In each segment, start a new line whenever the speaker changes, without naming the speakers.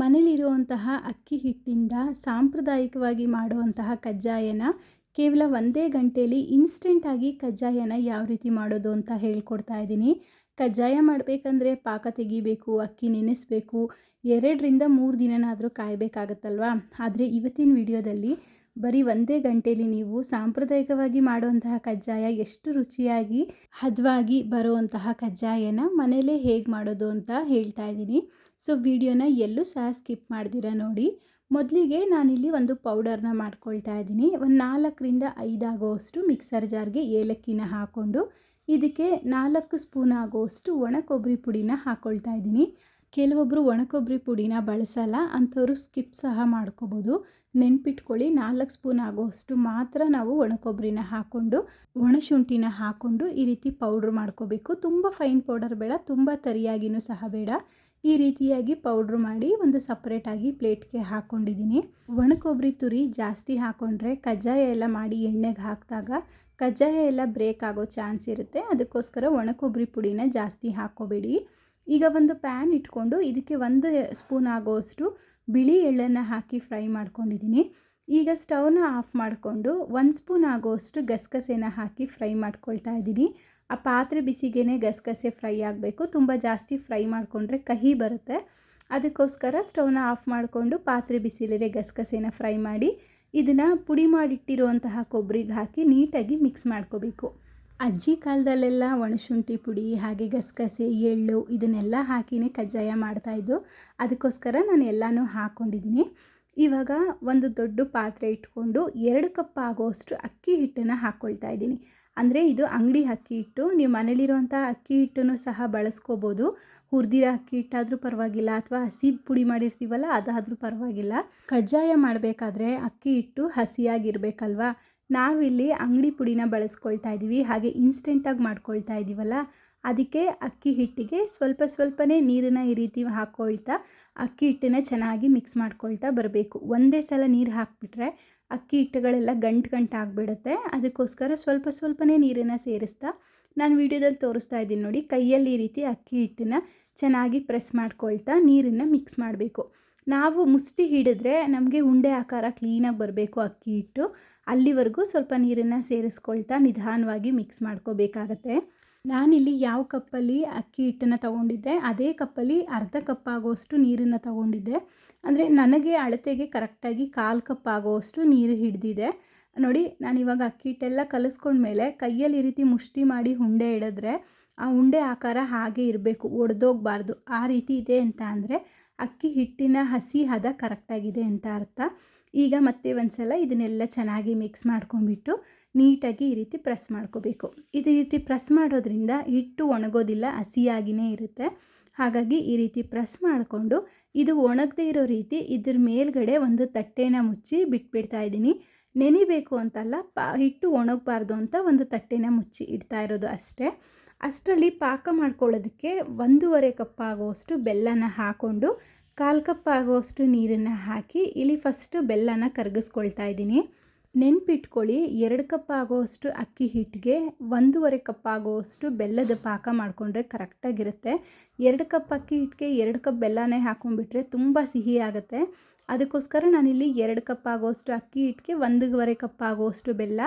ಮನೇಲಿರುವಂತಹ ಅಕ್ಕಿ ಹಿಟ್ಟಿಂದ ಸಾಂಪ್ರದಾಯಿಕವಾಗಿ ಮಾಡುವಂತಹ ಕಜ್ಜಾಯನ ಕೇವಲ ಒಂದೇ ಗಂಟೆಯಲ್ಲಿ ಇನ್ಸ್ಟೆಂಟಾಗಿ ಕಜ್ಜಾಯನ ಯಾವ ರೀತಿ ಮಾಡೋದು ಅಂತ ಹೇಳ್ಕೊಡ್ತಾ ಇದ್ದೀನಿ. ಕಜ್ಜಾಯ ಮಾಡಬೇಕಂದ್ರೆ ಪಾಕ ತೆಗಿಬೇಕು, ಅಕ್ಕಿ ನೆನೆಸಬೇಕು, ಎರಡರಿಂದ ಮೂರು ದಿನನಾದರೂ ಕಾಯಬೇಕಾಗತ್ತಲ್ವಾ? ಆದರೆ ಇವತ್ತಿನ ವಿಡಿಯೋದಲ್ಲಿ ಬರೀ ಒಂದೇ ಗಂಟೆಯಲ್ಲಿ ನೀವು ಸಾಂಪ್ರದಾಯಿಕವಾಗಿ ಮಾಡುವಂತಹ ಕಜ್ಜಾಯ ಎಷ್ಟು ರುಚಿಯಾಗಿ, ಹದವಾಗಿ ಬರುವಂತಹ ಕಜ್ಜಾಯನ ಮನೇಲೇ ಹೇಗೆ ಮಾಡೋದು ಅಂತ ಹೇಳ್ತಾ ಇದ್ದೀನಿ. ಸೊ ವಿಡಿಯೋನ ಎಲ್ಲೂ ಸಹ ಸ್ಕಿಪ್ ಮಾಡ್ದಿರ ನೋಡಿ. ಮೊದಲಿಗೆ ನಾನಿಲ್ಲಿ ಒಂದು ಪೌಡರ್ನ ಮಾಡ್ಕೊಳ್ತಾ ಇದ್ದೀನಿ. ಒಂದು ನಾಲ್ಕರಿಂದ ಐದು ಆಗೋವಷ್ಟು ಮಿಕ್ಸರ್ ಜಾರ್ಗೆ ಏಲಕ್ಕಿನ ಹಾಕ್ಕೊಂಡು ಇದಕ್ಕೆ ನಾಲ್ಕು ಸ್ಪೂನ್ ಆಗೋವಷ್ಟು ಒಣ ಕೊಬ್ಬರಿ ಪುಡಿನ ಹಾಕ್ಕೊಳ್ತಾ ಇದ್ದೀನಿ. ಕೆಲವೊಬ್ಬರು ಒಣ ಕೊಬ್ಬರಿ ಪುಡಿನ ಬಳಸಲ್ಲ, ಅಂಥವ್ರು ಸ್ಕಿಪ್ ಸಹ ಮಾಡ್ಕೋಬೋದು. ನೆನ್ಪಿಟ್ಕೊಳ್ಳಿ, ನಾಲ್ಕು ಸ್ಪೂನ್ ಆಗೋಷ್ಟು ಮಾತ್ರ ನಾವು ಒಣ ಕೊಬ್ಬರಿನ ಹಾಕ್ಕೊಂಡು ಒಣ ಶುಂಠಿನ ಹಾಕ್ಕೊಂಡು ಈ ರೀತಿ ಪೌಡ್ರ್ ಮಾಡ್ಕೋಬೇಕು. ತುಂಬ ಫೈನ್ ಪೌಡರ್ ಬೇಡ, ತುಂಬ ತರಿಯಾಗಿನೂ ಸಹ ಬೇಡ. ಈ ರೀತಿಯಾಗಿ ಪೌಡ್ರ್ ಮಾಡಿ ಒಂದು ಸಪ್ರೇಟಾಗಿ ಪ್ಲೇಟ್ಗೆ ಹಾಕ್ಕೊಂಡಿದ್ದೀನಿ ಒಣ ಕೊಬ್ಬರಿ ತುರಿ ಜಾಸ್ತಿ ಹಾಕ್ಕೊಂಡ್ರೆ ಕಜ್ಜಾಯ ಎಲ್ಲ ಮಾಡಿ ಎಣ್ಣೆಗೆ ಹಾಕಿದಾಗ ಕಜ್ಜಾಯ ಎಲ್ಲ ಬ್ರೇಕ್ ಆಗೋ ಚಾನ್ಸ್ ಇರುತ್ತೆ. ಅದಕ್ಕೋಸ್ಕರ ಒಣ ಕೊಬ್ಬರಿ ಪುಡಿನ ಜಾಸ್ತಿ ಹಾಕ್ಕೋಬೇಡಿ ಈಗ ಒಂದು ಪ್ಯಾನ್ ಇಟ್ಕೊಂಡು ಇದಕ್ಕೆ ಒಂದು ಸ್ಪೂನ್ ಆಗೋಷ್ಟು ಬಿಳಿ ಎಳ್ಳನ್ನು ಹಾಕಿ ಫ್ರೈ ಮಾಡ್ಕೊಂಡಿದ್ದೀನಿ. ಈಗ ಸ್ಟವ್ನ ಆಫ್ ಮಾಡಿಕೊಂಡು ಒಂದು ಸ್ಪೂನ್ ಆಗೋಷ್ಟು ಗಸಗಸೆನ ಹಾಕಿ ಫ್ರೈ ಮಾಡ್ಕೊಳ್ತಾ ಇದ್ದೀನಿ. ಆ ಪಾತ್ರೆ ಬಿಸಿಗೇನೆ ಗಸಗಸೆ ಫ್ರೈ ಆಗಬೇಕು. ತುಂಬ ಜಾಸ್ತಿ ಫ್ರೈ ಮಾಡಿಕೊಂಡ್ರೆ ಕಹಿ ಬರುತ್ತೆ. ಅದಕ್ಕೋಸ್ಕರ ಸ್ಟವ್ನ ಆಫ್ ಮಾಡಿಕೊಂಡು ಪಾತ್ರೆ ಬಿಸಿಲೇ ಗಸಗಸೆನ ಫ್ರೈ ಮಾಡಿ ಇದನ್ನು ಪುಡಿ ಮಾಡಿಟ್ಟಿರುವಂತಹ ಕೊಬ್ಬರಿಗೆ ಹಾಕಿ ನೀಟಾಗಿ ಮಿಕ್ಸ್ ಮಾಡ್ಕೋಬೇಕು. ಅಜ್ಜಿ ಕಾಲದಲ್ಲೆಲ್ಲ ಒಣಶುಂಠಿ ಪುಡಿ, ಹಾಗೆ ಗಸಗಸೆ, ಎಳ್ಳು ಇದನ್ನೆಲ್ಲ ಹಾಕಿನೇ ಕಜ್ಜಾಯ ಮಾಡ್ತಾಯಿದ್ದು ಅದಕ್ಕೋಸ್ಕರ ನಾನು ಎಲ್ಲನೂ ಹಾಕ್ಕೊಂಡಿದ್ದೀನಿ ಇವಾಗ ಒಂದು ದೊಡ್ಡ ಪಾತ್ರೆ ಇಟ್ಕೊಂಡು ಎರಡು ಕಪ್ ಆಗೋಷ್ಟು ಅಕ್ಕಿ ಹಿಟ್ಟನ್ನು ಹಾಕ್ಕೊಳ್ತಾ ಇದ್ದೀನಿ. ಅಂದರೆ ಇದು ಅಂಗಡಿ ಅಕ್ಕಿ ಹಿಟ್ಟು. ನೀವು ಮನೇಲಿರುವಂಥ ಅಕ್ಕಿ ಹಿಟ್ಟನ್ನು ಸಹ ಬಳಸ್ಕೋಬೋದು. ಹುರಿದಿರೋ ಅಕ್ಕಿ ಹಿಟ್ಟಾದರೂ ಪರವಾಗಿಲ್ಲ ಅಥವಾ ಹಸಿ ಪುಡಿ ಮಾಡಿರ್ತೀವಲ್ಲ ಅದಾದರೂ ಪರವಾಗಿಲ್ಲ. ಕಜ್ಜಾಯ ಮಾಡಬೇಕಾದ್ರೆ ಅಕ್ಕಿ ಹಿಟ್ಟು ಹಸಿಯಾಗಿರಬೇಕಲ್ವಾ? ನಾವಿಲ್ಲಿ ಅಂಗಡಿ ಪುಡಿನ ಬಳಸ್ಕೊಳ್ತಾ ಇದ್ದೀವಿ ಹಾಗೆ ಇನ್ಸ್ಟೆಂಟಾಗಿ ಮಾಡ್ಕೊಳ್ತಾ ಇದ್ದೀವಲ್ಲ ಅದಕ್ಕೆ ಅಕ್ಕಿ ಹಿಟ್ಟಿಗೆ ಸ್ವಲ್ಪ ಸ್ವಲ್ಪನೇ ನೀರನ್ನು ಈ ರೀತಿ ಹಾಕ್ಕೊಳ್ತಾ ಅಕ್ಕಿ ಹಿಟ್ಟನ್ನ ಚೆನ್ನಾಗಿ ಮಿಕ್ಸ್ ಮಾಡ್ಕೊಳ್ತಾ ಬರಬೇಕು. ಒಂದೇ ಸಲ ನೀರು ಹಾಕಿಬಿಟ್ರೆ ಅಕ್ಕಿ ಹಿಟ್ಟುಗಳೆಲ್ಲ ಗಂಟು ಗಂಟು ಆಗಿಬಿಡುತ್ತೆ. ಅದಕ್ಕೋಸ್ಕರ ಸ್ವಲ್ಪ ಸ್ವಲ್ಪನೇ ನೀರನ್ನು ಸೇರಿಸ್ತಾ ನಾನು ವಿಡಿಯೋದಲ್ಲಿ ತೋರಿಸ್ತಾ ಇದ್ದೀನಿ ನೋಡಿ, ಕೈಯಲ್ಲಿ ಈ ರೀತಿ ಅಕ್ಕಿ ಹಿಟ್ಟನ್ನ ಚೆನ್ನಾಗಿ ಪ್ರೆಸ್ ಮಾಡ್ಕೊಳ್ತಾ ನೀರನ್ನು ಮಿಕ್ಸ್ ಮಾಡಬೇಕು. ನಾವು ಮುಷ್ಟಿ ಹಿಡಿದ್ರೆ ನಮಗೆ ಉಂಡೆ ಆಕಾರ ಕ್ಲೀನಾಗಿ ಬರಬೇಕು ಅಕ್ಕಿ ಹಿಟ್ಟು. ಅಲ್ಲಿವರೆಗೂ ಸ್ವಲ್ಪ ನೀರನ್ನು ಸೇರಿಸ್ಕೊಳ್ತಾ ನಿಧಾನವಾಗಿ ಮಿಕ್ಸ್ ಮಾಡ್ಕೋಬೇಕಾಗತ್ತೆ. ನಾನಿಲ್ಲಿ ಯಾವ ಕಪ್ಪಲ್ಲಿ ಅಕ್ಕಿ ಹಿಟ್ಟನ್ನು ತಗೊಂಡಿದ್ದೆ, ಅದೇ ಕಪ್ಪಲ್ಲಿ ಅರ್ಧ ಕಪ್ ಆಗೋಷ್ಟು ನೀರನ್ನು ತಗೊಂಡಿದ್ದೆ. ಅಂದರೆ ನನಗೆ ಅಳತೆಗೆ ಕರೆಕ್ಟಾಗಿ ಕಾಲು ಕಪ್ ಆಗೋವಷ್ಟು ನೀರು ಹಿಡಿದಿದೆ. ನೋಡಿ ನಾನು ಇವಾಗ ಅಕ್ಕಿ ಹಿಟ್ಟೆಲ್ಲ ಕಲಿಸ್ಕೊಂಡ್ಮೇಲೆ ಕೈಯಲ್ಲಿ ಈ ರೀತಿ ಮುಷ್ಟಿ ಮಾಡಿ ಉಂಡೆ ಇಡಿದ್ರೆ ಆ ಉಂಡೆ ಆಕಾರ ಹಾಗೆ ಇರಬೇಕು, ಒಡೆದೋಗ್ಬಾರ್ದು. ಆ ರೀತಿ ಇದೆ ಅಂತ ಅಂದರೆ ಅಕ್ಕಿ ಹಿಟ್ಟಿನ ಹಸಿ ಹದ ಕರೆಕ್ಟಾಗಿದೆ ಅಂತ ಅರ್ಥ. ಈಗ ಮತ್ತೆ ಒಂದು ಸಲ ಇದನ್ನೆಲ್ಲ ಚೆನ್ನಾಗಿ ಮಿಕ್ಸ್ ಮಾಡ್ಕೊಂಬಿಟ್ಟು ನೀಟಾಗಿ ಈ ರೀತಿ ಪ್ರೆಸ್ ಮಾಡ್ಕೋಬೇಕು. ಇದೇ ರೀತಿ ಪ್ರೆಸ್ ಮಾಡೋದ್ರಿಂದ ಹಿಟ್ಟು ಒಣಗೋದಿಲ್ಲ ಹಸಿಯಾಗಿಯೇ ಇರುತ್ತೆ. ಹಾಗಾಗಿ ಈ ರೀತಿ ಪ್ರೆಸ್ ಮಾಡಿಕೊಂಡು ಇದು ಒಣಗದೇ ಇರೋ ರೀತಿ ಇದ್ರ ಮೇಲ್ಗಡೆ ಒಂದು ತಟ್ಟೆನ ಮುಚ್ಚಿ ಬಿಟ್ಬಿಡ್ತಾ ಇದ್ದೀನಿ. ನೆನಿಬೇಕು ಅಂತಲ್ಲ, ಪಾ, ಹಿಟ್ಟು ಒಣಗಬಾರ್ದು ಅಂತ ಒಂದು ತಟ್ಟೆನ ಮುಚ್ಚಿ ಇಡ್ತಾ ಇರೋದು ಅಷ್ಟೇ. ಅಷ್ಟರಲ್ಲಿ ಪಾಕ ಮಾಡ್ಕೊಳ್ಳೋದಕ್ಕೆ ಒಂದೂವರೆ ಕಪ್ ಆಗುವಷ್ಟು ಬೆಲ್ಲನ ಹಾಕ್ಕೊಂಡು ಕಾಲು ಕಪ್ ಆಗುವಷ್ಟು ನೀರನ್ನು ಹಾಕಿ ಇಲ್ಲಿ ಫಸ್ಟು ಬೆಲ್ಲನ ಕರಗಿಸ್ಕೊಳ್ತಾ ಇದ್ದೀನಿ. ನೆನ್ಪಿಟ್ಕೊಳ್ಳಿ, ಎರಡು ಕಪ್ ಆಗೋವಷ್ಟು ಅಕ್ಕಿ ಹಿಟ್ಟಿಗೆ, ಒಂದೂವರೆ ಕಪ್ ಆಗೋವಷ್ಟು ಬೆಲ್ಲದ ಪಾಕ ಮಾಡಿಕೊಂಡ್ರೆ ಕರೆಕ್ಟಾಗಿರುತ್ತೆ ಎರಡು ಕಪ್ ಅಕ್ಕಿ ಹಿಟ್ಟಿಗೆ ಎರಡು ಕಪ್ ಬೆಲ್ಲನೇ ಹಾಕೊಂಡ್ಬಿಟ್ರೆ ತುಂಬ ಸಿಹಿ ಆಗುತ್ತೆ. ಅದಕ್ಕೋಸ್ಕರ ನಾನಿಲ್ಲಿ ಎರಡು ಕಪ್ ಆಗೋವಷ್ಟು ಅಕ್ಕಿ ಹಿಟ್ಟಿಗೆ, ಒಂದೂವರೆ ಕಪ್ ಆಗೋವಷ್ಟು ಬೆಲ್ಲ,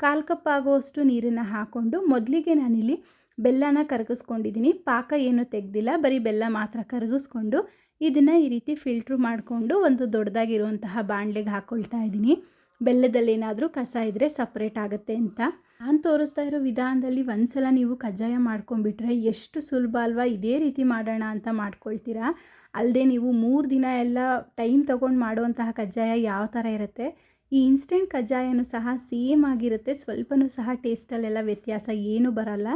ಕಾಲು ಕಪ್ ಆಗೋವಷ್ಟು ನೀರನ್ನು ಹಾಕ್ಕೊಂಡು ಮೊದಲಿಗೆ ನಾನಿಲ್ಲಿ ಬೆಲ್ಲನ ಕರಗಿಸ್ಕೊಂಡಿದ್ದೀನಿ. ಪಾಕ ಏನು ತೆಗೆದಿಲ್ಲ, ಬರೀ ಬೆಲ್ಲ ಮಾತ್ರ ಕರಗಿಸ್ಕೊಂಡು ಇದನ್ನು ಈ ರೀತಿ ಫಿಲ್ಟ್ರು ಮಾಡಿಕೊಂಡು ಒಂದು ದೊಡ್ಡದಾಗಿರುವಂತಹ ಬಾಣಲೆಗೆ ಹಾಕ್ಕೊಳ್ತಾ ಇದ್ದೀನಿ. ಬೆಲ್ಲದಲ್ಲೇನಾದರೂ ಕಸ ಇದ್ದರೆ ಸಪ್ರೇಟ್ ಆಗುತ್ತೆ ಅಂತ. ನಾನು ತೋರಿಸ್ತಾ ಇರೋ ವಿಧಾನದಲ್ಲಿ ಒಂದ್ಸಲ ನೀವು ಕಜ್ಜಾಯ ಮಾಡ್ಕೊಂಡ್ಬಿಟ್ರೆ ಎಷ್ಟು ಸುಲಭ ಅಲ್ವಾ? ಇದೇ ರೀತಿ ಮಾಡೋಣ ಅಂತ ಮಾಡ್ಕೊಳ್ತೀರಾ? ಅಲ್ಲದೆ ನೀವು ಮೂರು ದಿನ ಎಲ್ಲ ಟೈಮ್ ತೊಗೊಂಡು ಮಾಡುವಂತಹ ಕಜ್ಜಾಯ ಯಾವ ಥರ ಇರುತ್ತೆ? ಈ ಇನ್ಸ್ಟೆಂಟ್ ಕಜ್ಜಾಯನೂ ಸಹ ಸೇಮ್ ಆಗಿರುತ್ತೆ. ಸ್ವಲ್ಪನೂ ಸಹ ಟೇಸ್ಟಲ್ಲೆಲ್ಲ ವ್ಯತ್ಯಾಸ ಏನೂ ಬರಲ್ಲ.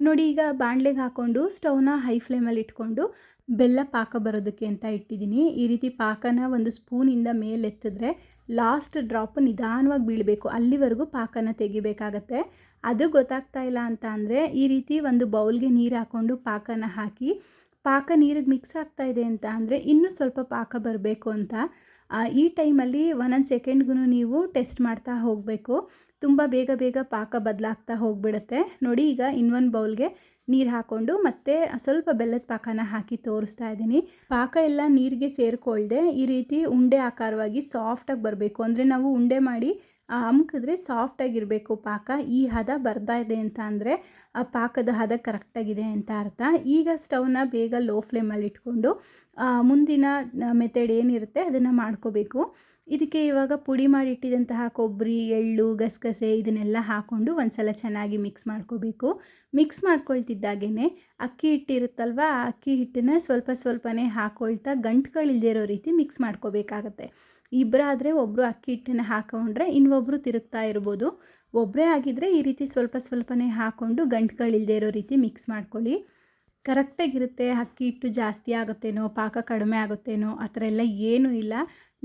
ನೋಡಿ ಈಗ ಬಾಣಲೆಗೆ ಹಾಕ್ಕೊಂಡು ಸ್ಟವ್ನ ಹೈ ಫ್ಲೇಮಲ್ಲಿ ಇಟ್ಕೊಂಡು ಬೆಲ್ಲ ಪಾಕ ಬರೋದಕ್ಕೆ ಅಂತ ಇಟ್ಟಿದ್ದೀನಿ. ಈ ರೀತಿ ಪಾಕನ ಒಂದು ಸ್ಪೂನಿಂದ ಮೇಲೆತ್ತಿದ್ರೆ ಲಾಸ್ಟ್ ಡ್ರಾಪ್ ನಿಧಾನವಾಗಿ ಬೀಳಬೇಕು. ಅಲ್ಲಿವರೆಗೂ ಪಾಕನ ತೆಗಿಬೇಕಾಗತ್ತೆ. ಅದು ಗೊತ್ತಾಗ್ತಾ ಇಲ್ಲ ಅಂತ ಅಂದರೆ ಈ ರೀತಿ ಒಂದು ಬೌಲ್ಗೆ ನೀರು ಹಾಕ್ಕೊಂಡು ಪಾಕನ ಹಾಕಿ, ಪಾಕ ನೀರಿಗೆ ಮಿಕ್ಸ್ ಆಗ್ತಾ ಇದೆ ಅಂತ ಅಂದರೆ ಇನ್ನೂ ಸ್ವಲ್ಪ ಪಾಕ ಬರಬೇಕು ಅಂತ. ಈ ಟೈಮಲ್ಲಿ ಒಂದೊಂದು ಸೆಕೆಂಡ್ಗೂ ನೀವು ಟೆಸ್ಟ್ ಮಾಡ್ತಾ ಹೋಗಬೇಕು. ತುಂಬ ಬೇಗ ಬೇಗ ಪಾಕ ಬದಲಾಗ್ತಾ ಹೋಗಿಬಿಡುತ್ತೆ. ನೋಡಿ ಈಗ ಇನ್ನೊಂದು ಬೌಲ್ಗೆ ನೀರು ಹಾಕ್ಕೊಂಡು ಮತ್ತೆ ಸ್ವಲ್ಪ ಬೆಲ್ಲದ ಪಾಕನ ಹಾಕಿ ತೋರಿಸ್ತಾ ಇದ್ದೀನಿ. ಪಾಕ ಎಲ್ಲ ನೀರಿಗೆ ಸೇರಿಕೊಳ್ದೆ ಈ ರೀತಿ ಉಂಡೆ ಆಕಾರವಾಗಿ ಸಾಫ್ಟಾಗಿ ಬರಬೇಕು. ಅಂದರೆ ನಾವು ಉಂಡೆ ಮಾಡಿ ಅಮ್ಕಿದ್ರೆ ಸಾಫ್ಟಾಗಿರಬೇಕು ಪಾಕ. ಈ ಹದ ಬರ್ತಾ ಇದೆ ಅಂತ ಅಂದರೆ ಆ ಪಾಕದ ಹದ ಕರೆಕ್ಟಾಗಿದೆ ಅಂತ ಅರ್ಥ. ಈಗ ಸ್ಟವ್ನ ಬೇಗ ಲೋ ಫ್ಲೇಮಲ್ಲಿ ಇಟ್ಕೊಂಡು ಮುಂದಿನ ಮೆಥಡ್ ಏನಿರುತ್ತೆ ಅದನ್ನು ಮಾಡ್ಕೋಬೇಕು. ಇದಕ್ಕೆ ಇವಾಗ ಪುಡಿ ಮಾಡಿ ಇಟ್ಟಿದಂತಹ ಕೊಬ್ಬರಿ, ಎಳ್ಳು, ಗಸಗಸೆ ಇದನ್ನೆಲ್ಲ ಹಾಕ್ಕೊಂಡು ಒಂದ್ಸಲ ಚೆನ್ನಾಗಿ ಮಿಕ್ಸ್ ಮಾಡ್ಕೋಬೇಕು. ಮಿಕ್ಸ್ ಮಾಡ್ಕೊಳ್ತಿದ್ದಾಗೇ ಅಕ್ಕಿ ಹಿಟ್ಟಿರುತ್ತಲ್ವ, ಆ ಅಕ್ಕಿ ಹಿಟ್ಟನ್ನ ಸ್ವಲ್ಪ ಸ್ವಲ್ಪನೇ ಹಾಕ್ಕೊಳ್ತಾ ಗಂಟುಗಳಿಲ್ಲದೆ ಇರೋ ರೀತಿ ಮಿಕ್ಸ್ ಮಾಡ್ಕೋಬೇಕಾಗತ್ತೆ. ಇಬ್ಬರಾದರೆ ಒಬ್ಬರು ಅಕ್ಕಿ ಹಿಟ್ಟನ್ನು ಹಾಕೊಂಡ್ರೆ ಇನ್ನೊಬ್ಬರು ತಿರುಗ್ತಾ ಇರ್ಬೋದು. ಒಬ್ಬರೇ ಆಗಿದ್ದರೆ ಈ ರೀತಿ ಸ್ವಲ್ಪ ಸ್ವಲ್ಪನೇ ಹಾಕ್ಕೊಂಡು ಗಂಟುಗಳಿಲ್ಲದೆ ಇರೋ ರೀತಿ ಮಿಕ್ಸ್ ಮಾಡ್ಕೊಳ್ಳಿ. ಕರೆಕ್ಟಾಗಿರುತ್ತೆ ಅಕ್ಕಿ ಹಿಟ್ಟು ಜಾಸ್ತಿ ಆಗುತ್ತೇನೋ, ಪಾಕ ಕಡಿಮೆ ಆಗುತ್ತೇನೋ, ಆ ಥರ ಎಲ್ಲ ಏನೂ ಇಲ್ಲ.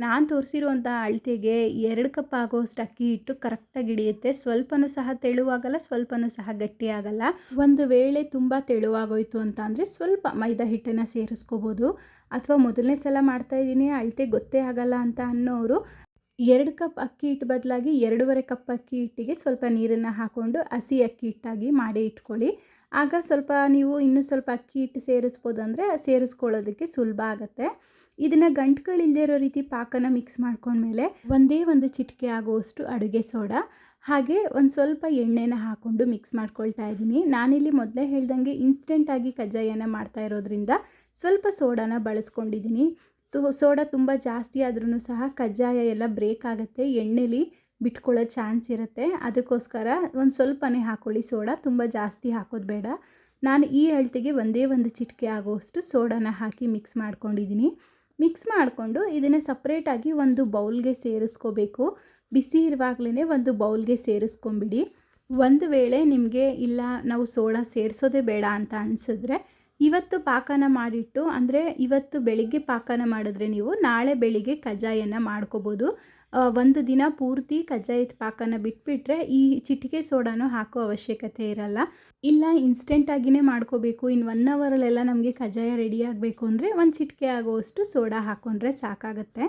ನಾನು ತೋರಿಸಿರುವಂಥ ಅಳತೆಗೆ ಎರಡು ಕಪ್ ಆಗೋಷ್ಟು ಅಕ್ಕಿ ಹಿಟ್ಟು ಕರೆಕ್ಟಾಗಿ ಹಿಡಿಯುತ್ತೆ. ಸ್ವಲ್ಪನೂ ಸಹ ತೆಳುವಾಗಲ್ಲ, ಸ್ವಲ್ಪನೂ ಸಹ ಗಟ್ಟಿಯಾಗಲ್ಲ ಒಂದು ವೇಳೆ ತುಂಬ ತೆಳುವಾಗೋಯ್ತು ಅಂತ ಅಂದರೆ ಸ್ವಲ್ಪ ಮೈದಾ ಹಿಟ್ಟನ್ನು ಸೇರಿಸ್ಕೋಬೋದು. ಅಥವಾ ಮೊದಲನೇ ಸಲ ಮಾಡ್ತಾಯಿದ್ದೀನಿ ಅಳತೆ ಗೊತ್ತೇ ಆಗಲ್ಲ ಅಂತ ಅನ್ನೋರು ಎರಡು ಕಪ್ ಅಕ್ಕಿ ಹಿಟ್ಟು ಬದಲಾಗಿ ಎರಡೂವರೆ ಕಪ್ ಅಕ್ಕಿ ಹಿಟ್ಟಿಗೆ ಸ್ವಲ್ಪ ನೀರನ್ನು ಹಾಕ್ಕೊಂಡು ಹಸಿ ಅಕ್ಕಿ ಹಿಟ್ಟಾಗಿ ಮಾಡಿ ಇಟ್ಕೊಳ್ಳಿ. ಆಗ ಸ್ವಲ್ಪ ನೀವು ಇನ್ನೂ ಸ್ವಲ್ಪ ಅಕ್ಕಿ ಹಿಟ್ಟು ಸೇರಿಸ್ಬೋದು ಅಂದರೆ ಸೇರಿಸ್ಕೊಳ್ಳೋದಕ್ಕೆ ಸುಲಭ ಆಗುತ್ತೆ. ಇದನ್ನು ಗಂಟುಗಳಿಲ್ಲದೆ ಇರೋ ರೀತಿ ಪಾಕನ ಮಿಕ್ಸ್ ಮಾಡ್ಕೊಂಡ್ಮೇಲೆ ಒಂದೇ ಒಂದು ಚಿಟಿಕೆ ಆಗುವಷ್ಟು ಅಡುಗೆ ಸೋಡಾ, ಹಾಗೆ ಒಂದು ಸ್ವಲ್ಪ ಎಣ್ಣೆನ ಹಾಕ್ಕೊಂಡು ಮಿಕ್ಸ್ ಮಾಡ್ಕೊಳ್ತಾ ಇದ್ದೀನಿ. ನಾನಿಲ್ಲಿ ಮೊದಲೇ ಹೇಳ್ದಂಗೆ ಇನ್ಸ್ಟೆಂಟಾಗಿ ಕಜ್ಜಾಯನ ಮಾಡ್ತಾ ಇರೋದ್ರಿಂದ ಸ್ವಲ್ಪ ಸೋಡಾನ ಬಳಸ್ಕೊಂಡಿದ್ದೀನಿ. ತು, ಸೋಡಾ ತುಂಬ ಜಾಸ್ತಿ ಆದ್ರೂ ಸಹ ಕಜ್ಜಾಯ ಎಲ್ಲ ಬ್ರೇಕ್ ಆಗುತ್ತೆ, ಎಣ್ಣೆಲಿ ಬಿಟ್ಕೊಳ್ಳೋ ಚಾನ್ಸ್ ಇರುತ್ತೆ. ಅದಕ್ಕೋಸ್ಕರ ಒಂದು ಸ್ವಲ್ಪನೇ ಹಾಕ್ಕೊಳ್ಳಿ ಸೋಡಾ ತುಂಬ ಜಾಸ್ತಿ ಹಾಕೋದು ಬೇಡ. ನಾನು ಈ ಅಳತೆಗೆ ಒಂದೇ ಒಂದು ಚಿಟಿಕೆ ಆಗುವಷ್ಟು ಸೋಡಾನ ಹಾಕಿ ಮಿಕ್ಸ್ ಮಾಡ್ಕೊಂಡಿದ್ದೀನಿ. ಮಿಕ್ಸ್ ಮಾಡಿಕೊಂಡು ಇದನ್ನು ಸಪ್ರೇಟಾಗಿ ಒಂದು ಬೌಲ್ಗೆ ಸೇರಿಸ್ಕೋಬೇಕು. ಬಿಸಿ ಇರುವಾಗಲೇ ಒಂದು ಬೌಲ್ಗೆ ಸೇರಿಸ್ಕೊಂಬಿಡಿ. ಒಂದು ವೇಳೆ ನಿಮಗೆ ಇಲ್ಲ, ನಾವು ಸೋಡಾ ಸೇರಿಸೋದೇ ಬೇಡ ಅಂತ ಅನಿಸಿದ್ರೆ ಇವತ್ತು ಪಾಕನ ಮಾಡಿಟ್ಟು, ಅಂದರೆ ಇವತ್ತು ಬೆಳಿಗ್ಗೆ ಪಾಕನ ಮಾಡಿದ್ರೆ ನೀವು ನಾಳೆ ಬೆಳಿಗ್ಗೆ ಕಜ್ಜಾಯನ ಮಾಡ್ಕೋಬೋದು. ಒಂದು ದಿನ ಪೂರ್ತಿ ಕಜ್ಜಾಯದ ಪಾಕನ ಬಿಟ್ಬಿಟ್ರೆ ಈ ಚಿಟಿಕೆ ಸೋಡಾನು ಹಾಕೋ ಅವಶ್ಯಕತೆ ಇರಲ್ಲ. ಇಲ್ಲ ಇನ್ಸ್ಟೆಂಟಾಗಿಯೇ ಮಾಡ್ಕೋಬೇಕು. ಇನ್ನು ಒನ್ ಅವರಲ್ಲೆಲ್ಲ ನಮಗೆ ಕಜ್ಜಾಯ ರೆಡಿ ಆಗಬೇಕು ಅಂದರೆ ಒಂದು ಚಿಟಿಕೆ ಆಗೋಷ್ಟು ಸೋಡಾ ಹಾಕ್ಕೊಂಡ್ರೆ ಸಾಕಾಗುತ್ತೆ.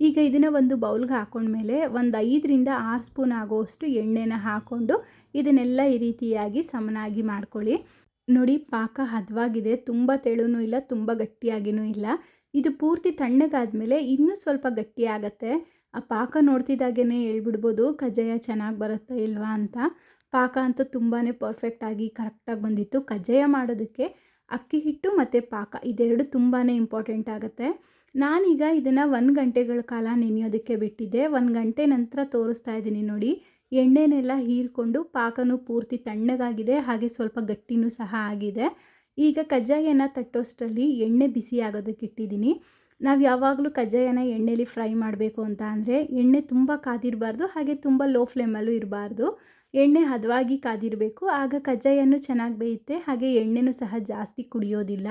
ಈಗ ಇದನ್ನು ಒಂದು ಬೌಲ್ಗೆ ಹಾಕೊಂಡ್ಮೇಲೆ ಒಂದು ಐದರಿಂದ ಆರು ಸ್ಪೂನ್ ಆಗೋಷ್ಟು ಎಣ್ಣೆನ ಹಾಕ್ಕೊಂಡು ಇದನ್ನೆಲ್ಲ ಈ ರೀತಿಯಾಗಿ ಸಮನಾಗಿ ಮಾಡ್ಕೊಳ್ಳಿ. ನೋಡಿ, ಪಾಕ ಹದವಾಗಿದೆ. ತುಂಬ ತೆಳುನೂ ಇಲ್ಲ, ತುಂಬ ಗಟ್ಟಿಯಾಗಿನೂ ಇಲ್ಲ. ಇದು ಪೂರ್ತಿ ತಣ್ಣಗಾದ ಮೇಲೆ ಇನ್ನೂ ಸ್ವಲ್ಪ ಗಟ್ಟಿ ಆಗತ್ತೆ. ಆ ಪಾಕ ನೋಡ್ತಿದ್ದಾಗೇ ಹೇಳ್ಬಿಡ್ಬೋದು, ಕಜ್ಜಾಯ ಚೆನ್ನಾಗಿ ಬರುತ್ತಾ ಇಲ್ವಾ ಅಂತ. ಪಾಕ ಅಂತೂ ತುಂಬಾ ಪರ್ಫೆಕ್ಟಾಗಿ ಕರೆಕ್ಟಾಗಿ ಬಂದಿತ್ತು. ಕಜ್ಜಾಯ ಮಾಡೋದಕ್ಕೆ ಅಕ್ಕಿ ಹಿಟ್ಟು ಮತ್ತು ಪಾಕ ಇದೆರಡು ತುಂಬಾ ಇಂಪಾರ್ಟೆಂಟ್ ಆಗುತ್ತೆ. ನಾನೀಗ ಇದನ್ನು ಒಂದು ಗಂಟೆಗಳ ಕಾಲ ನೆನೆಯೋದಕ್ಕೆ ಬಿಟ್ಟಿದ್ದೆ. ಒಂದು ಗಂಟೆ ನಂತರ ತೋರಿಸ್ತಾ ಇದ್ದೀನಿ ನೋಡಿ. ಎಣ್ಣೆನೆಲ್ಲ ಹೀರ್ಕೊಂಡು ಪಾಕನೂ ಪೂರ್ತಿ ತಣ್ಣಗಾಗಿದೆ, ಹಾಗೆ ಸ್ವಲ್ಪ ಗಟ್ಟಿನೂ ಸಹ ಆಗಿದೆ. ಈಗ ಕಜ್ಜಾಯನ ತಟ್ಟೋಷ್ಟರಲ್ಲಿ ಎಣ್ಣೆ ಬಿಸಿ ಆಗೋದಕ್ಕೆ ಇಟ್ಟಿದ್ದೀನಿ. ನಾವು ಯಾವಾಗಲೂ ಕಜ್ಜಾಯನ ಎಣ್ಣೆಲಿ ಫ್ರೈ ಮಾಡಬೇಕು ಅಂತ ಅಂದರೆ ಎಣ್ಣೆ ತುಂಬ ಕಾದಿರಬಾರ್ದು, ಹಾಗೆ ತುಂಬ ಲೋ ಫ್ಲೇಮಲ್ಲೂ ಇರಬಾರ್ದು. ಎಣ್ಣೆ ಹದವಾಗಿ ಕಾದಿರಬೇಕು, ಆಗ ಕಜ್ಜಾಯನ್ನು ಚೆನ್ನಾಗಿ ಬೇಯುತ್ತೆ, ಹಾಗೆ ಎಣ್ಣೆನೂ ಸಹ ಜಾಸ್ತಿ ಕುಡಿಯೋದಿಲ್ಲ.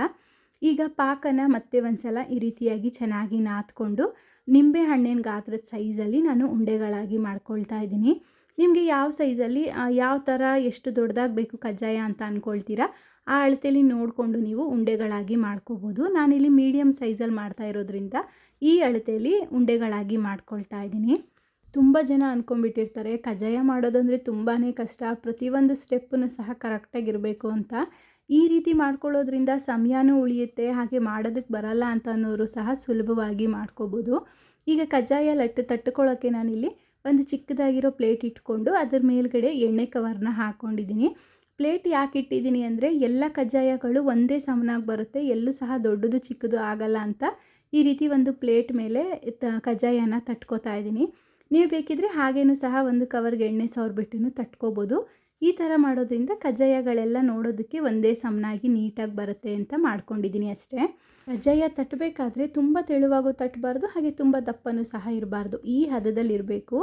ಈಗ ಪಾಕನ ಮತ್ತೆ ಒಂದ್ಸಲ ಈ ರೀತಿಯಾಗಿ ಚೆನ್ನಾಗಿ ನಾದ್ಕೊಂಡು, ನಿಂಬೆ ಹಣ್ಣಿನ ಗಾತ್ರದ ಸೈಜಲ್ಲಿ ನಾನು ಉಂಡೆಗಳಾಗಿ ಮಾಡ್ಕೊಳ್ತಾ ಇದ್ದೀನಿ. ನಿಮಗೆ ಯಾವ ಸೈಜಲ್ಲಿ ಯಾವ ಥರ ಎಷ್ಟು ದೊಡ್ಡದಾಗಬೇಕು ಕಜ್ಜಾಯ ಅಂತ ಅಂದ್ಕೊಳ್ತೀರಾ ಆ ಅಳತೆಯಲ್ಲಿ ನೋಡಿಕೊಂಡು ನೀವು ಉಂಡೆಗಳಾಗಿ ಮಾಡ್ಕೋಬೋದು. ನಾನಿಲ್ಲಿ ಮೀಡಿಯಮ್ ಸೈಜಲ್ಲಿ ಮಾಡ್ತಾ ಇರೋದ್ರಿಂದ ಈ ಅಳತೆಯಲ್ಲಿ ಉಂಡೆಗಳಾಗಿ ಮಾಡ್ಕೊಳ್ತಾ ಇದ್ದೀನಿ. ತುಂಬ ಜನ ಅಂದ್ಕೊಂಡ್ಬಿಟ್ಟಿರ್ತಾರೆ ಕಜ್ಜಾಯ ಮಾಡೋದಂದರೆ ತುಂಬಾ ಕಷ್ಟ, ಪ್ರತಿಯೊಂದು ಸ್ಟೆಪ್ಪನ್ನು ಸಹ ಕರೆಕ್ಟಾಗಿರಬೇಕು ಅಂತ. ಈ ರೀತಿ ಮಾಡ್ಕೊಳ್ಳೋದ್ರಿಂದ ಸಮಯನೂ ಉಳಿಯುತ್ತೆ, ಹಾಗೆ ಮಾಡೋದಕ್ಕೆ ಬರಲ್ಲ ಅಂತ ಅನ್ನೋರು ಸಹ ಸುಲಭವಾಗಿ ಮಾಡ್ಕೋಬೋದು. ಈಗ ಕಜ್ಜಾಯ ಲಟ್ಟು ತಟ್ಟುಕೊಳ್ಳೋಕ್ಕೆ ನಾನಿಲ್ಲಿ ಒಂದು ಚಿಕ್ಕದಾಗಿರೋ ಪ್ಲೇಟ್ ಇಟ್ಕೊಂಡು ಅದ್ರ ಮೇಲ್ಗಡೆ ಎಣ್ಣೆ ಕವರ್ನ ಹಾಕ್ಕೊಂಡಿದ್ದೀನಿ ಪ್ಲೇಟ್ ಯಾಕೆ ಇಟ್ಟಿದ್ದೀನಿ ಅಂದರೆ ಎಲ್ಲ ಕಜ್ಜಾಯಗಳು ಒಂದೇ ಸಮನಾಗಿ ಬರುತ್ತೆ, ಎಲ್ಲೂ ಸಹ ದೊಡ್ಡದು ಚಿಕ್ಕದು ಆಗಲ್ಲ ಅಂತ ಈ ರೀತಿ ಒಂದು ಪ್ಲೇಟ್ ಮೇಲೆ ತ ಕಜ್ಜಾಯನ ತಟ್ಕೋತಾ ಇದ್ದೀನಿ. ನೀವು ಬೇಕಿದ್ರೆ ಹಾಗೇನೂ ಸಹ ಒಂದು ಕವರ್ಗೆ ಎಣ್ಣೆ ಬಿಟ್ಟು ತಟ್ಕೋಬೋದು. ಈ ಥರ ಮಾಡೋದ್ರಿಂದ ಕಜ್ಜಾಯಗಳೆಲ್ಲ ನೋಡೋದಕ್ಕೆ ಒಂದೇ ಸಮನಾಗಿ ನೀಟಾಗಿ ಬರುತ್ತೆ ಅಂತ ಮಾಡ್ಕೊಂಡಿದ್ದೀನಿ ಅಷ್ಟೇ. ಕಜ್ಜಾಯ ತಟ್ಟಬೇಕಾದ್ರೆ ತುಂಬ ತೆಳುವಾಗೂ ತಟ್ಟಬಾರ್ದು, ಹಾಗೆ ತುಂಬ ದಪ್ಪನೂ ಸಹ ಇರಬಾರ್ದು. ಈ ಹದದಲ್ಲಿರಬೇಕು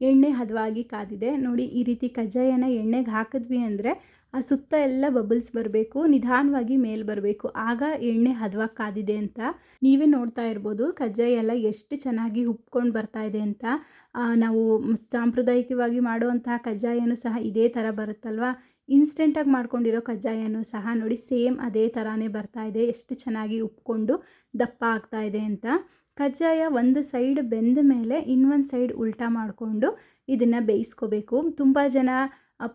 ಎಣ್ಣೆ ಹದವಾಗಿ ಕಾದಿದೆ. ನೋಡಿ ಈ ರೀತಿ ಕಜ್ಜಾಯನ ಎಣ್ಣೆಗೆ ಹಾಕಿದ್ವಿ ಅಂದರೆ ಆ ಸುತ್ತ ಎಲ್ಲ ಬಬಲ್ಸ್ ಬರಬೇಕು, ನಿಧಾನವಾಗಿ ಮೇಲೆ ಬರಬೇಕು. ಆಗ ಎಣ್ಣೆ ಹದವಾಗಿ ಕಾದಿದೆ ಅಂತ ನೀವೇ ನೋಡ್ತಾ ಇರ್ಬೋದು. ಕಜ್ಜಾಯ ಎಲ್ಲ ಎಷ್ಟು ಚೆನ್ನಾಗಿ ಉಪ್ಕೊಂಡು ಬರ್ತಾ ಇದೆ ಅಂತ. ನಾವು ಸಾಂಪ್ರದಾಯಿಕವಾಗಿ ಮಾಡುವಂತಹ ಕಜ್ಜಾಯನೂ ಸಹ ಇದೇ ಥರ ಬರುತ್ತಲ್ವ? ಇನ್ಸ್ಟೆಂಟಾಗಿ ಮಾಡ್ಕೊಂಡಿರೋ ಕಜ್ಜಾಯನೂ ಸಹ ನೋಡಿ, ಸೇಮ್ ಅದೇ ಥರನೇ ಬರ್ತಾ ಇದೆ. ಎಷ್ಟು ಚೆನ್ನಾಗಿ ಉಪ್ಕೊಂಡು ದಪ್ಪ ಆಗ್ತಾ ಇದೆ ಅಂತ. ಕಜ್ಜಾಯ ಒಂದು ಸೈಡ್ ಬೆಂದ ಮೇಲೆ ಇನ್ನೊಂದು ಸೈಡ್ ಉಲ್ಟಾ ಮಾಡಿಕೊಂಡು ಇದನ್ನು ಬೇಯಿಸ್ಕೋಬೇಕು. ತುಂಬ ಜನ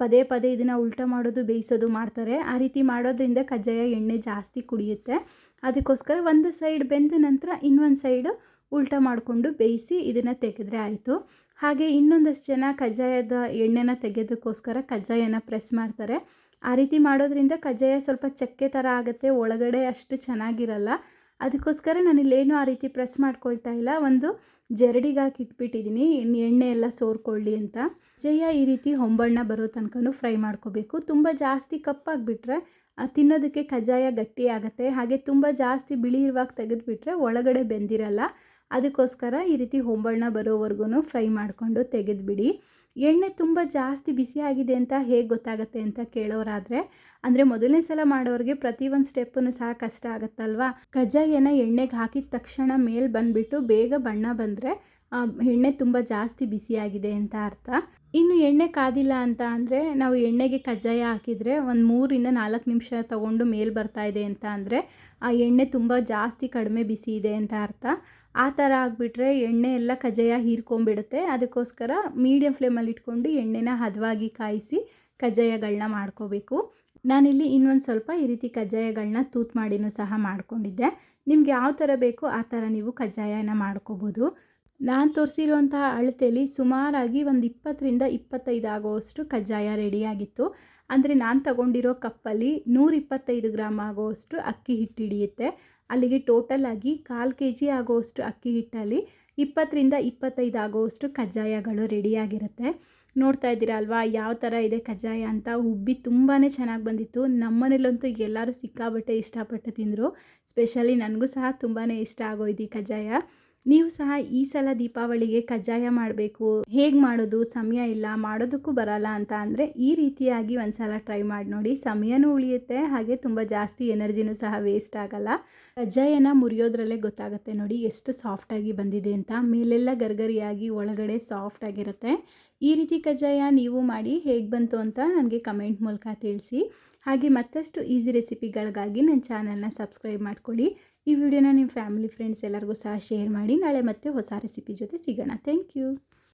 ಪದೇ ಪದೇ ಇದನ್ನು ಉಲ್ಟ ಮಾಡೋದು, ಬೇಯಿಸೋದು ಮಾಡ್ತಾರೆ. ಆ ರೀತಿ ಮಾಡೋದ್ರಿಂದ ಕಜ್ಜಾಯ ಎಣ್ಣೆ ಜಾಸ್ತಿ ಕುಡಿಯುತ್ತೆ. ಅದಕ್ಕೋಸ್ಕರ ಒಂದು ಸೈಡ್ ಬೆಂದ ನಂತರ ಇನ್ನೊಂದು ಸೈಡು ಉಲ್ಟ ಮಾಡಿಕೊಂಡು ಬೇಯಿಸಿ ಇದನ್ನು ತೆಗೆದ್ರೆ ಆಯಿತು. ಹಾಗೆ ಇನ್ನೊಂದಷ್ಟು ಜನ ಕಜ್ಜಾಯದ ಎಣ್ಣೆನ ತೆಗೆಯೋದಕ್ಕೋಸ್ಕರ ಕಜ್ಜಾಯನ ಪ್ರೆಸ್ ಮಾಡ್ತಾರೆ. ಆ ರೀತಿ ಮಾಡೋದ್ರಿಂದ ಕಜ್ಜಾಯ ಸ್ವಲ್ಪ ಚಕ್ಕೆ ಥರ ಆಗುತ್ತೆ, ಒಳಗಡೆ ಅಷ್ಟು ಚೆನ್ನಾಗಿರಲ್ಲ. ಅದಕ್ಕೋಸ್ಕರ ನಾನಿಲ್ಲೇನು ಆ ರೀತಿ ಪ್ರೆಸ್ ಮಾಡ್ಕೊಳ್ತಾ ಇಲ್ಲ. ಒಂದು ಜರಡಿಗೆ ಹಾಕಿ ಇಟ್ಬಿಟ್ಟಿದ್ದೀನಿ ಎಣ್ಣೆ ಎಲ್ಲ ಸೋರ್ಕೊಳ್ಳಿ ಅಂತ. ಜಯ್ಯ ಈ ರೀತಿ ಹೊಂಬಣ್ಣ ಬರೋ ತನಕನೂ ಫ್ರೈ ಮಾಡ್ಕೋಬೇಕು. ತುಂಬ ಜಾಸ್ತಿ ಕಪ್ಪಾಗಿಬಿಟ್ರೆ ತಿನ್ನೋದಕ್ಕೆ ಕಜ್ಜಾಯ ಗಟ್ಟಿ ಆಗುತ್ತೆ. ಹಾಗೆ ತುಂಬ ಜಾಸ್ತಿ ಬಿಳಿ ಇರುವಾಗ ತೆಗೆದುಬಿಟ್ರೆ ಒಳಗಡೆ ಬೆಂದಿರಲ್ಲ. ಅದಕ್ಕೋಸ್ಕರ ಈ ರೀತಿ ಹೊಂಬಣ್ಣ ಬರೋವರೆಗೂ ಫ್ರೈ ಮಾಡಿಕೊಂಡು ತೆಗೆದುಬಿಡಿ. ಎಣ್ಣೆ ತುಂಬ ಜಾಸ್ತಿ ಬಿಸಿಯಾಗಿದೆ ಅಂತ ಹೇಗೆ ಗೊತ್ತಾಗುತ್ತೆ ಅಂತ ಕೇಳೋರಾದರೆ, ಅಂದರೆ ಮೊದಲನೇ ಸಲ ಮಾಡೋರಿಗೆ ಪ್ರತಿ ಒಂದು ಸ್ಟೆಪ್ಪನ್ನು ಸಹ ಕಷ್ಟ ಆಗುತ್ತಲ್ವಾ? ಕಜ್ಜಾಯನ ಎಣ್ಣೆಗೆ ಹಾಕಿದ ತಕ್ಷಣ ಮೇಲೆ ಬಂದುಬಿಟ್ಟು ಬೇಗ ಬಣ್ಣ ಬಂದರೆ ಎಣ್ಣೆ ತುಂಬ ಜಾಸ್ತಿ ಬಿಸಿಯಾಗಿದೆ ಅಂತ ಅರ್ಥ. ಇನ್ನು ಎಣ್ಣೆ ಕಾದಿಲ್ಲ ಅಂತ ಅಂದರೆ, ನಾವು ಎಣ್ಣೆಗೆ ಕಜ್ಜಾಯ ಹಾಕಿದರೆ ಒಂದು ಮೂರಿಂದ ನಾಲ್ಕು ನಿಮಿಷ ತಗೊಂಡು ಮೇಲೆ ಬರ್ತಾ ಇದೆ ಅಂತ ಅಂದರೆ, ಆ ಎಣ್ಣೆ ತುಂಬ ಜಾಸ್ತಿ ಕಡಿಮೆ ಬಿಸಿ ಇದೆ ಅಂತ ಅರ್ಥ. ಆ ಥರ ಆಗಿಬಿಟ್ರೆ ಎಣ್ಣೆ ಎಲ್ಲ ಕಜ್ಜಾಯ ಹೀರ್ಕೊಂಬಿಡುತ್ತೆ. ಅದಕ್ಕೋಸ್ಕರ ಮೀಡಿಯಂ ಫ್ಲೇಮಲ್ಲಿ ಇಟ್ಕೊಂಡು ಎಣ್ಣೆನ ಹದವಾಗಿ ಕಾಯಿಸಿ ಕಜ್ಜಾಯಗಳನ್ನ ಮಾಡ್ಕೋಬೇಕು. ನಾನಿಲ್ಲಿ ಇನ್ನೊಂದು ಸ್ವಲ್ಪ ಈ ರೀತಿ ಕಜ್ಜಾಯಗಳನ್ನ ತೂತ್ ಮಾಡಿನೂ ಸಹ ಮಾಡ್ಕೊಂಡಿದ್ದೆ. ನಿಮ್ಗೆ ಯಾವ ಥರ ಬೇಕೋ ಆ ಥರ ನೀವು ಕಜ್ಜಾಯನ ಮಾಡ್ಕೋಬೋದು. ನಾನು ತೋರಿಸಿರುವಂತಹ ಅಳತೆಯಲ್ಲಿ ಸುಮಾರಾಗಿ ಒಂದು ಇಪ್ಪತ್ತರಿಂದ ಇಪ್ಪತ್ತೈದು ಆಗುವಷ್ಟು ಕಜ್ಜಾಯ ರೆಡಿಯಾಗಿತ್ತು ಅಂದರೆ ನಾನು ತಗೊಂಡಿರೋ ಕಪ್ಪಲ್ಲಿ ನೂರಿಪ್ಪತ್ತೈದು ಗ್ರಾಮ್ ಆಗುವಷ್ಟು ಅಕ್ಕಿ ಹಿಟ್ಟು ಹಿಡಿಯುತ್ತೆ. ಅಲ್ಲಿಗೆ ಟೋಟಲ್ ಆಗಿ ಕಾಲು ಕೆ ಜಿ ಆಗುವಷ್ಟು ಅಕ್ಕಿ ಹಿಟ್ಟಲ್ಲಿ ಇಪ್ಪತ್ತರಿಂದ ಇಪ್ಪತ್ತೈದು ಆಗುವಷ್ಟು ಕಜ್ಜಾಯಗಳು ರೆಡಿಯಾಗಿರುತ್ತೆ ನೋಡ್ತಾ ಇದ್ದೀರಾ ಅಲ್ವಾ? ಯಾವ ಥರ ಇದೆ ಕಜ್ಜಾಯ ಅಂತ? ಉಬ್ಬಿ ತುಂಬಾ ಚೆನ್ನಾಗಿ ಬಂದಿತ್ತು. ನಮ್ಮನೇಲಂತೂ ಎಲ್ಲರೂ ಸಿಕ್ಕಾಬಟ್ಟೆ ಇಷ್ಟಪಟ್ಟು ತಿಂದರು. ಸ್ಪೆಷಲಿ ನನಗೂ ಸಹ ತುಂಬಾ ಇಷ್ಟ ಆಗೋಯ್ತು ಈ ಕಜ್ಜಾಯ. ನೀವು ಸಹ ಈ ಸಲ ದೀಪಾವಳಿಗೆ ಕಜ್ಜಾಯ ಮಾಡಬೇಕು. ಹೇಗೆ ಮಾಡೋದು? ಸಮಯ ಇಲ್ಲ, ಮಾಡೋದಕ್ಕೂ ಬರಲ್ಲ ಅಂತ ಅಂದರೆ ಈ ರೀತಿಯಾಗಿ ಒಂದು ಸಲ ಟ್ರೈ ಮಾಡಿ ನೋಡಿ. ಸಮಯನೂ ಉಳಿಯುತ್ತೆ, ಹಾಗೆ ತುಂಬ ಜಾಸ್ತಿ ಎನರ್ಜಿನೂ ಸಹ ವೇಸ್ಟ್ ಆಗಲ್ಲ. ಕಜ್ಜಾಯನ ಮುರಿಯೋದ್ರಲ್ಲೇ ಗೊತ್ತಾಗುತ್ತೆ ನೋಡಿ ಎಷ್ಟು ಸಾಫ್ಟಾಗಿ ಬಂದಿದೆ ಅಂತ. ಮೇಲೆಲ್ಲ ಗರ್ಗರಿಯಾಗಿ ಒಳಗಡೆ ಸಾಫ್ಟ್ ಆಗಿರುತ್ತೆ. ಈ ರೀತಿ ಕಜ್ಜಾಯ ನೀವು ಮಾಡಿ ಹೇಗೆ ಬಂತು ಅಂತ ನನಗೆ ಕಮೆಂಟ್ ಮೂಲಕ ತಿಳಿಸಿ. ಹಾಗೆ ಮತ್ತಷ್ಟು ಈಸಿ ರೆಸಿಪಿಗಳಿಗಾಗಿ ನನ್ನ ಚಾನಲ್ನ ಸಬ್ಸ್ಕ್ರೈಬ್ ಮಾಡ್ಕೊಳ್ಳಿ. ಈ ವಿಡಿಯೋನ ನಿಮ್ಮ ಫ್ಯಾಮಿಲಿ, ಫ್ರೆಂಡ್ಸ್ ಎಲ್ಲರಿಗೂ ಸಹ ಶೇರ್ ಮಾಡಿ. ನಾಳೆ ಮತ್ತೆ ಹೊಸ ರೆಸಿಪಿ ಜೊತೆ ಸಿಗೋಣ. Thank you